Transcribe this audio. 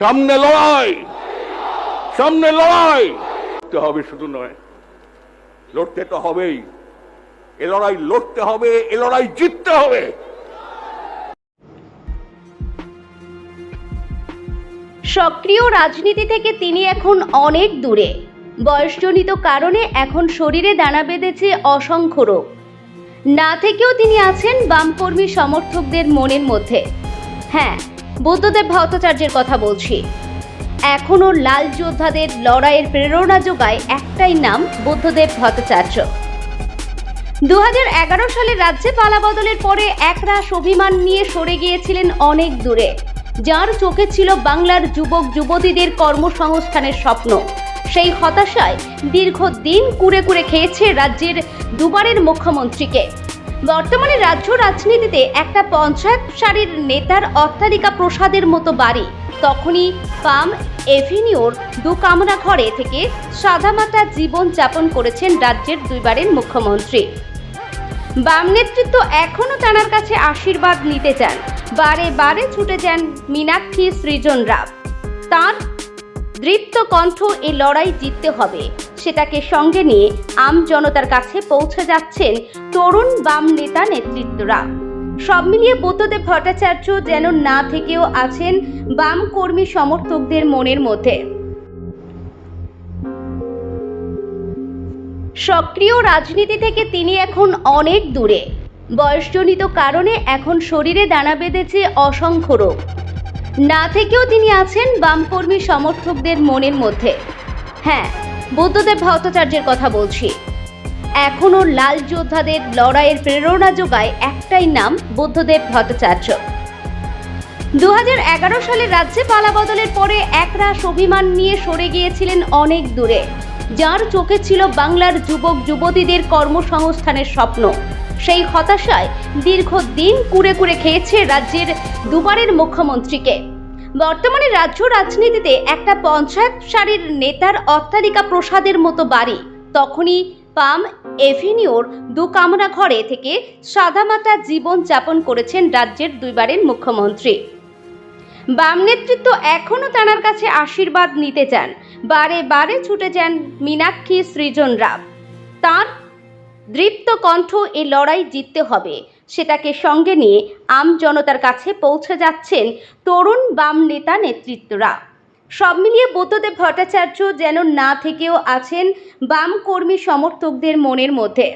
সামনে লড়াই। সামনে লড়াই। লড়তে হবে শুধু নয়, লড়তে তো হবেই। এ লড়াই লড়তে হবে, এ লড়াই জিততে হবে। সক্রিয় রাজনীতি থেকে তিনি এখন অনেক দূরে। বয়সজনিত কারণে এখন শরীরে দানা বেঁধেছে অসংখ্য রোগ। না থেকেও তিনি আছেন বামকর্মী সমর্থকদের মনের মধ্যে। হ্যাঁ বুদ্ধদেব ভট্টাচার্যের কথা বলছি। এখনও লাল যোদ্ধাদের লড়াইয়ের প্রেরণা যোগায় একটাই নাম বুদ্ধদেব ভট্টাচার্য। দু সালে রাজ্যে পালাবদলের পরে একরাশ অভিমান নিয়ে সরে গিয়েছিলেন অনেক দূরে, যার চোখে ছিল বাংলার যুবক যুবতীদের কর্মসংস্থানের স্বপ্ন। সেই হতাশায় দীর্ঘদিন কুড়ে কুড়ে খেয়েছে রাজ্যের দুবারের মুখ্যমন্ত্রীকে। বর্তমানে রাজ্য রাজনীতিতে একটা পঞ্চায়েত সারির নেতার অট্টালিকা প্রসাদের মতো বাড়ি। তখনই পাম এভিনিউর দু কামরা ঘরে থেকে সাদামাটা জীবন যাপন করেছেন রাজ্যের দুইবারের মুখ্যমন্ত্রী। বাম নেতৃত্ব এখনও তাঁর কাছে আশীর্বাদ নিতে চান। বারে বারে ছুটে যান মীনাক্ষী সৃজন রাব। তাঁর দৃপ্ত কণ্ঠ এই লড়াই জিততে হবে। সেটাকে সঙ্গে নিয়ে আম জনতার কাছে পৌঁছে যাচ্ছেন তরুণ বাম নেতা নেতৃত্বরা। সব মিলিয়ে বুদ্ধদেব ভট্টাচার্য যেন না থেকেও আছেন বাম কর্মী সমর্থকদের মনের মধ্যে। সক্রিয় রাজনীতি থেকে তিনি এখন অনেক দূরে। বয়সজনিত কারণে এখন শরীরে দানা বেঁধেছে অসংখ্য রোগ। না থেকেও তিনি আছেন বামকর্মী সমর্থকদের মনের মধ্যে। হ্যাঁ বুদ্ধদেব ভট্টাচার্যের কথা বলছি। এখনও লাল যোদ্ধাদের লড়াইয়ের প্রেরণা যোগায় একটাই নাম বুদ্ধদেব ভট্টাচার্য। দু হাজার এগারো সালে রাজ্যে পালাবদলের পরে একরাশ অভিমান নিয়ে সরে গিয়েছিলেন অনেক দূরে, যার চোখে ছিল বাংলার যুবক যুবতীদের কর্মসংস্থানের স্বপ্ন। সেই হতাশায় দীর্ঘদিন কুড়ে কুড়ে খেয়েছে রাজ্যের দুবারের মুখ্যমন্ত্রীকে। বর্তমানে রাজ্য রাজনীতিতে একটা পঞ্চায়েত সারির নেতার অট্টালিকা প্রসাদের মতো বাড়ি। তখনই পাম এভিনিউর দু কামরা ঘরে থেকে সাদামাটা জীবন যাপন করেছেন রাজ্যের দুইবারের মুখ্যমন্ত্রী। বাম নেতৃত্ব এখনও তাঁর কাছে আশীর্বাদ নিতে চান। বারে বারে ছুটে যান মীনাক্ষী সৃজন রাব। তাঁর দৃপ্ত কণ্ঠ এই লড়াই জিততে হবে। সেটাকে সঙ্গে নিয়ে আম জনতার কাছে পৌঁছে যাচ্ছেন তরুণ বাম নেতা নেতৃত্বরা। সব মিলিয়ে বুদ্ধদেব ভট্টাচার্য যেন না থেকেও আছেন বাম কর্মী সমর্থকদের মনের মধ্যে।